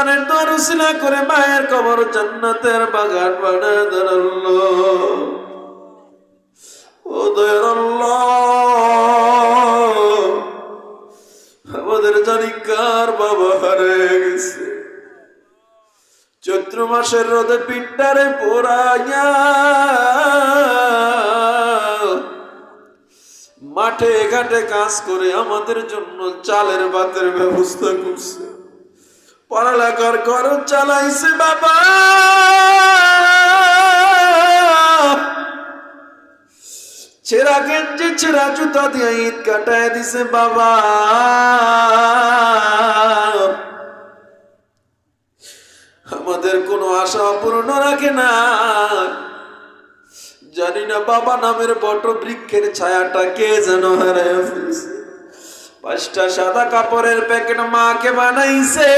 সন্তানের দরসিলা করে মায়ের কবর জান্নাতের বাগান বানায় দাঁড়াল ও দয়ার আমাদের জানি কার বাবা হারে গেছে। চৈত্র মাসের রোদে পিঠটারে পোড়াইয়া মাঠে ঘাটে কাজ করে আমাদের জন্য চালের ভাতের ব্যবস্থা করছে। পড়ালেখার খরচ চালাইছে বাবা। ছেঁড়া গেঞ্জি, ছেঁড়া জুতা দিয়ে ঈদ কাটায় দিছে বাবা। আমাদের কোনো আশা পূর্ণ রাখে না। জানি না বাবা নামের বট বৃক্ষের ছায়াটা কে যেন হারায় ফেলছে। পাঁচটা সাদা কাপড়ের প্যাকেট মাকে বানাইছে।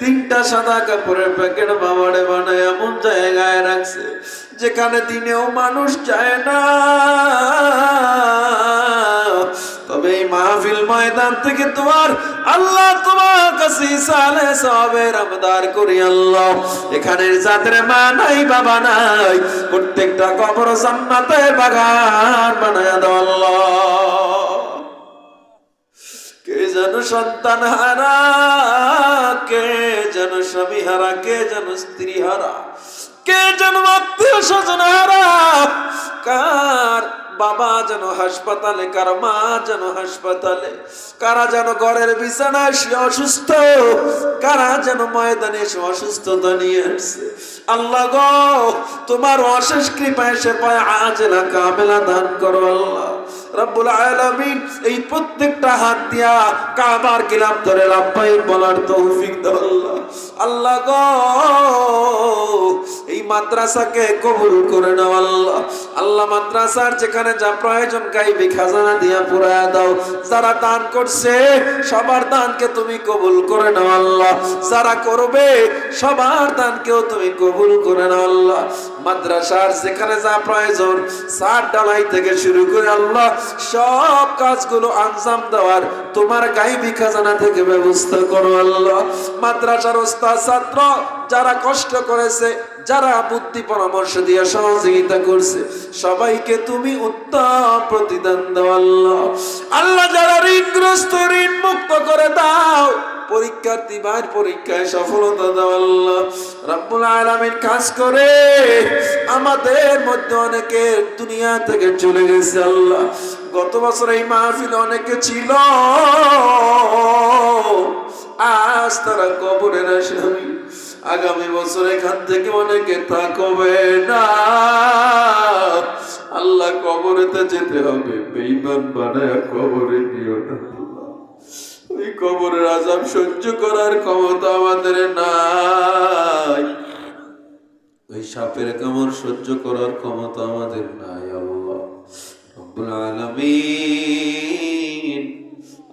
তিনটা সাদা কাপড়ের প্যাকেট বাবারে বানায় এমন জায়গায় রাখছে, যেখানে দিনেও মানুষ যায় না। তবে এই মাহফিল ময়দান থেকে তোমার আল্লাহ তোমার কাছে সালে সবের আমদার করি, আল্লাহ। এখানে যাদের মা নাই, বাবা নাই। প্রত্যেকটা কবর জান্নাতের বাগান বানায় দাও, আল্লাহ। যেন সন্তান হারা? কে যেন স্বামী হারা? কে যেন স্ত্রী হারা? কে যেন আত্মীয় স্বজন হারা? কার বাবা যেন হাসপাতালে, কার মা যেন হাসপাতালে? কারা যেন ঘরের বিছানায় সে অসুস্থ? কারা যেন ময়দানে এসে অসুস্থতা নিয়ে আসছে? আল্লাহ গো, তোমার অশেষ কৃপায় সে পায় আজ না কামেলা দান করো আল্লাহ। রব্বুল আলামিন এই প্রত্যেকটা হাত দিয়া কাবার গিলাম ধরে লাভবাই বলার তৌফিক আল্লাহ। আল্লাহ গো, এই মাদ্রাসাকে কবুল করে নাও আল্লাহ। আল্লাহ মাদ্রাসার যেখানে যা প্রয়োজন গাইবে খাজানা দিয়া পুরায়া দাও। যারা দান করছে, সবার দানকে তুমি কবুল করে নাও আল্লাহ। যারা করবে, সবার দানকেও তুমি কবুল করে নাও আল্লাহ। মাদ্রাসার যেখানে যা প্রয়োজন, সার ডালাই থেকে শুরু করে আল্লাহ সব কাজগুলো আঞ্জাম দেওয়ার। তোমার গাইবি খাজানা থেকে ব্যবস্থা করো আল্লাহ। মাদ্রাসার ওস্তাদ, ছাত্র, যারা কষ্ট করেছে, যারা বুদ্ধি পরামর্শ দিয়ে সহযোগিতা করছে, সবাইকে তুমি উত্তম প্রতিদান দাও আল্লাহ। আল্লাহ, যারা ঋণগ্রস্ত ঋণ মুক্ত করে দাও। পরীক্ষার্থী ভাইয়ের পরীক্ষায় সফলতা দাও আল্লাহ। রাব্বুল আলামিন কাজ করে। আমাদের মধ্যে অনেকে দুনিয়া থেকে চলে গেছে আল্লাহ। গত বছর এই মাহফিল অনেকে ছিল। আজ তারা কবরের আসামি আগামী বছর এখান থেকে অনেকে থাকবে না। আল্লাহ কবরেতে যেতে হবে। বেইমান বানায় কবরে দিও না। ওই কবরের আজাব সহ্য করার ক্ষমতা আমাদের নাই। ওই সাপের সহ্য করার ক্ষমতা আমাদের নাই, আল্লাহ।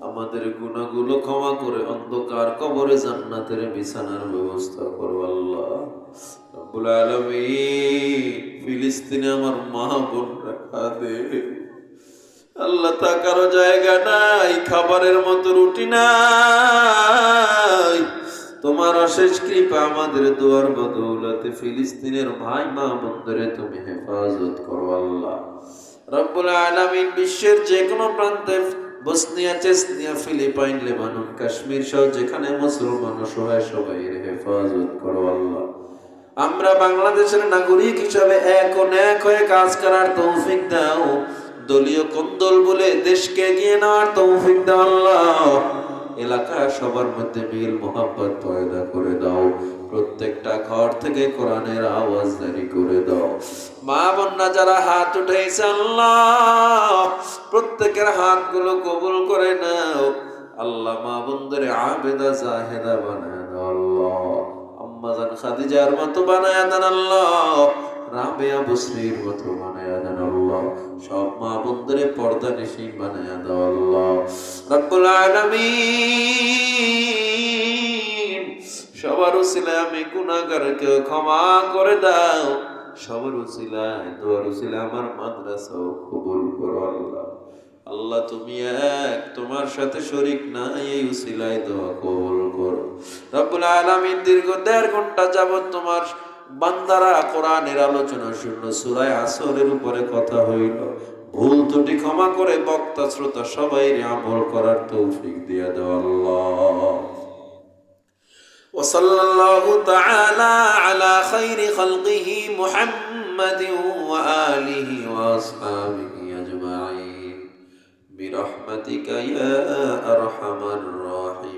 আমাদের গুণাগুলো ক্ষমা করে অন্ধকার কবরে জান্নাতের বিছানার ব্যবস্থা করো, আল্লাহ। রব্বুল আলামিন ফিলিস্তিনে আমার মা বোন রাখা আল্লাহ তা কারও জায়গা নাই, খাবারের মতো রুটি নাই। তোমার অশেষ কৃপা আমাদের দুয়ার বদৌলতে ফিলিস্তিনের ভাই মা বন্ধুরে তুমি হেফাজত করো আল্লাহ। রব্বুল আলামিন বিশ্বের যে কোনো প্রান্তে Bosnia, Chechnya, Philippine, Lebanon, Kashmir সহ যেখানে মুসলমান অসহায় সবাই হেফাজত করো আল্লাহ। আমরা বাংলাদেশের নাগরিক হিসাবে এক ও ন্যাক হয়ে কাজ করার তৌফিক দাও। দলীয় কোন্দল বলে দেশকে এগিয়ে নেওয়ার তৌফিক দাও আল্লাহ? এলাকা সবার মধ্যে মিল মোহাম্মত পয়দা করে দাও। প্রত্যেকটা ঘর থেকে কোরআনের আওয়াজ জারি করে দাও। মা বন্যা যারা হাত উঠেছে আল্লাহ, প্রত্যেকের হাতগুলো কবুল করে নাও। আল্লাহ মা বন্ধুরে আবেদা জাহেদা বানায় দাও আল্লাহ। আম্মাজান খাদিজার মতো বানায় দেন আল্লাহ। রাবেয়া বসরির মতো বানায় দেন আল্লাহ। সব মা বন্ধুরে পর্দা নিশি বানায় দাও আল্লাহ। রব্বুল আলামিন, সবার উসিলায় আমি গুনাহগারকে ক্ষমা করে দাও। সবার উসিলায় দোয়ার উসিলায় আমার মাদ্রাসাও কবুল করো আল্লাহ। আল্লাহ, তুমি এক, তোমার সাথে শরিক নাই, এই উসিলায় দোয়া কবুল করো। রব্বুল আলামিন, দীর্ঘ দেড় ঘণ্টা যাবত তোমার বান্দারা কোরআনের আলোচনা শুনল সূরায় আসরের উপরে কথা হইল ভুল ত্রুটি ক্ষমা করে বক্তা শ্রোতা সবাই আমল করার তৌফিক দিয়ে দাও আল্লাহ وصلى الله تعالى على خير خلقه محمد وآله وأصحابه أجمعين برحمتك يا أرحم الراحمين